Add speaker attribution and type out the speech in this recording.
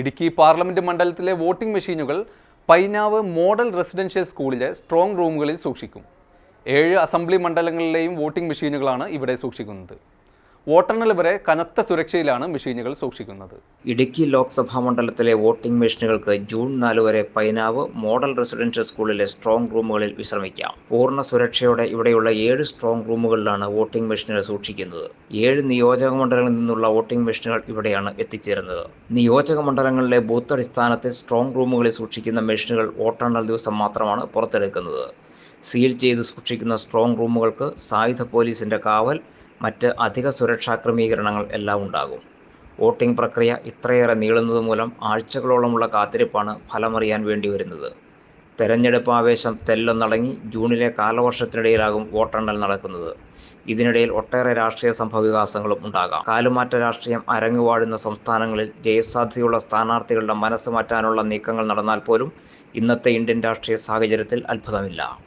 Speaker 1: Idukki parliament മണ്ഡലത്തിലെ voting മെഷീനുകൾ Painavu model residential സ്കൂളിലെ സ്ട്രോങ് റൂമുകളിൽ സൂക്ഷിക്കും. ഏഴ് അസംബ്ലി മണ്ഡലങ്ങളിലെയും വോട്ടിംഗ് മെഷീനുകളാണ് ഇവിടെ സൂക്ഷിക്കുന്നത്. വോട്ടെണ്ണൽ വരെ കനത്ത സുരക്ഷയിലാണ് മെഷീനുകൾ സൂക്ഷിക്കുന്നത്.
Speaker 2: ഇടുക്കി ലോക്സഭാ മണ്ഡലത്തിലെ വോട്ടിംഗ് മെഷീനുകൾക്ക് ജൂൺ നാല് വരെ പൈനാവ് മോഡൽ റെസിഡൻഷ്യൽ സ്കൂളിലെ സ്ട്രോങ് റൂമുകളിൽ വിശ്രമിക്കാം. പൂർണ സുരക്ഷയോടെ ഇവിടെയുള്ള ഏഴ് സ്ട്രോങ് റൂമുകളിലാണ് വോട്ടിംഗ് മെഷീനുകൾ സൂക്ഷിക്കുന്നത്. ഏഴ് നിയോജക മണ്ഡലങ്ങളിൽ നിന്നുള്ള വോട്ടിംഗ് മെഷീനുകൾ ഇവിടെയാണ് എത്തിച്ചേരുന്നത്. നിയോജക മണ്ഡലങ്ങളിലെ ബൂത്ത് അടിസ്ഥാനത്തിൽ സ്ട്രോങ് റൂമുകളിൽ സൂക്ഷിക്കുന്ന മെഷീനുകൾ വോട്ടെണ്ണൽ ദിവസം മാത്രമാണ് പുറത്തെടുക്കുന്നത്. സീൽ ചെയ്ത് സൂക്ഷിക്കുന്ന സ്ട്രോങ് റൂമുകൾക്ക് സായുധ പോലീസിന്റെ കാവൽ മറ്റ് അധിക സുരക്ഷാ ക്രമീകരണങ്ങൾ എല്ലാം ഉണ്ടാകും. വോട്ടിംഗ് പ്രക്രിയ ഇത്രയേറെ നീളുന്നത് മൂലം ആഴ്ചകളോളമുള്ള കാത്തിരിപ്പാണ് ഫലമറിയാൻ വേണ്ടി വരുന്നത്. തെരഞ്ഞെടുപ്പ് ആവേശം തെല്ലൊന്നടങ്ങി ജൂണിലെ കാലവർഷത്തിനിടയിലാകും വോട്ടെണ്ണൽ നടക്കുന്നത്. ഇതിനിടയിൽ ഒട്ടേറെ രാഷ്ട്രീയ സംഭവവികാസങ്ങളും ഉണ്ടാകാം. കാലുമാറ്റ രാഷ്ട്രീയം അരങ്ങുവാഴുന്ന സംസ്ഥാനങ്ങളിൽ ജയസാധ്യതയുള്ള സ്ഥാനാർത്ഥികളുടെ മനസ്സ് മാറ്റാനുള്ള നീക്കങ്ങൾ നടന്നാൽ പോലും ഇന്നത്തെ ഇന്ത്യൻ രാഷ്ട്രീയ സാഹചര്യത്തിൽ അത്ഭുതമില്ല.